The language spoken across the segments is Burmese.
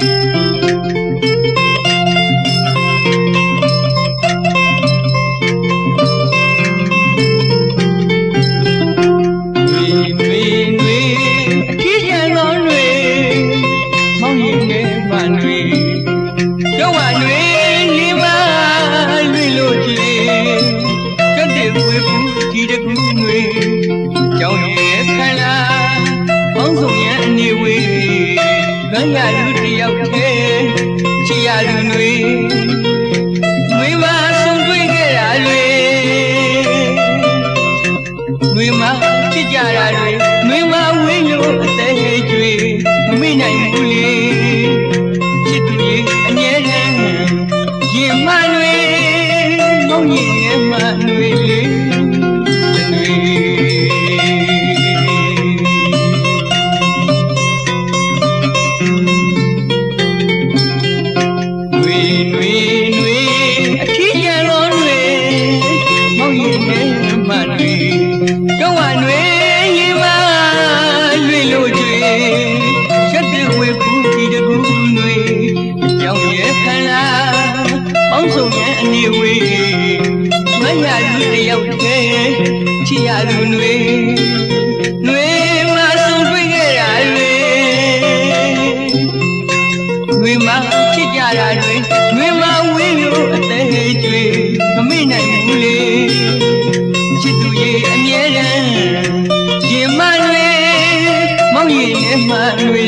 နွေ မ်းရလူတယောက်တည်းချီရလူနွေနွေမှာဆုံးတွေ့ခဲ့ရလွေတွေမှာဖြစ်ကြတာတွေတွေမှာဝင်းလို့အသက်ဟဲ့ကျွေမမိနိုင်ဘူးလေချစ်သူကြီးအမြဲတမ်းရင်မတွေမောင်ရင်နဲ့မတွေလေ တယောက်တည်းချီရလူနွေနွေမဆုံးတွေ့ခဲ့ရလွေနွေမချစ်ကြတာတွေနွေမဝေးလို့အသက်ဟဲ့ကျွေမမေ့နိုင်ဘူးလေချစ်သူရဲ့အမြဲတမ်းရင်မတွေမောင်ရင်နဲ့မတွေ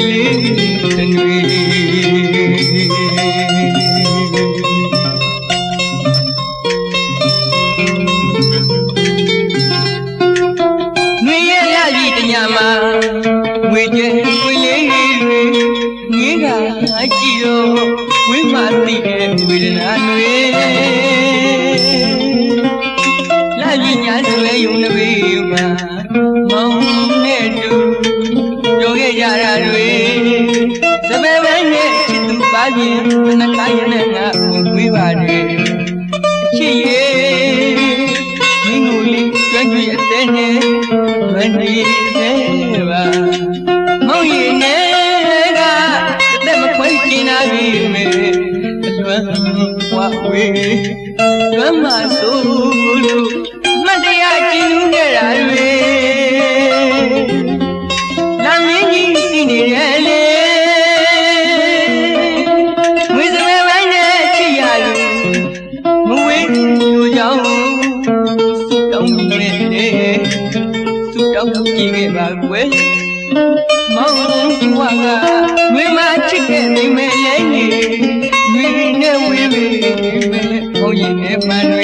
တွေလာပြညာဆွဲယုံတစ်ပေမှာမောင်နဲ့တူပြောခဲ့ကြတာတွေစပယ်ပဲနဲ့ချစ်သူပါပြင်နှခါရနဲ့ငါဝင်ဝေးပါတယ်ချစ်ရဲ့မင်းကိုလေးကြွကြွအသေးနဲ့မနေသေးပါမောင်ရင်နဲ့ကတက်မခွင့်ကျင်နာပြီမေအလွမ်း ဝဝေးလွမ်းမဆိုးလို့မတရားကျင်းခဲ့တာတွေလာမင်းကြီးသိနေတယ်လေဝိစမဲပိုင်းနဲ့ချစ်ရလို့မဝေးလူကြောင့်စုတောင်းနေတယ်စုတောင်းကြည့်ခဲ့ပါကွယ်မောင်ကျဝကဝေမချစ်ခဲ့နေမယ်လေ ရ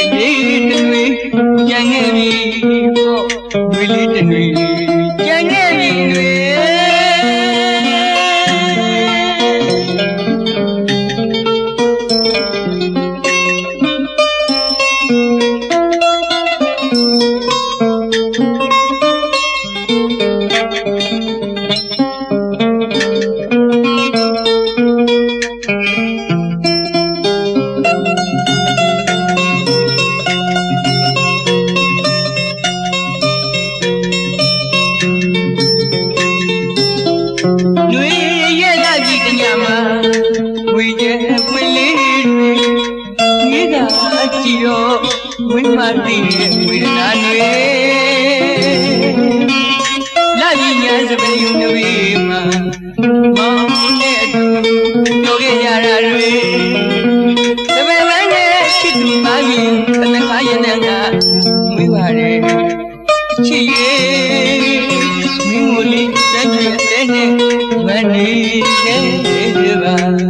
ကအကြည့်တော့ဝိမတိရဲ့ဝေဒနာတွေလာပြီးညာစပယ်ယုံတွေမှာမောင်နဲ့အတူပြောခဲ့ကြတာတွေစပယ်ပန်းနဲ့ချစ်သူပါရင်တနခါရနဲ့ကမွေးပါတယ်ချစ်ရဲ့မင်းကိုလေးကြွကြွတဲ့နဲ့မနေခဲ့ပါ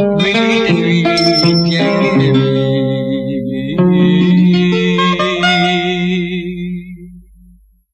read, read, read.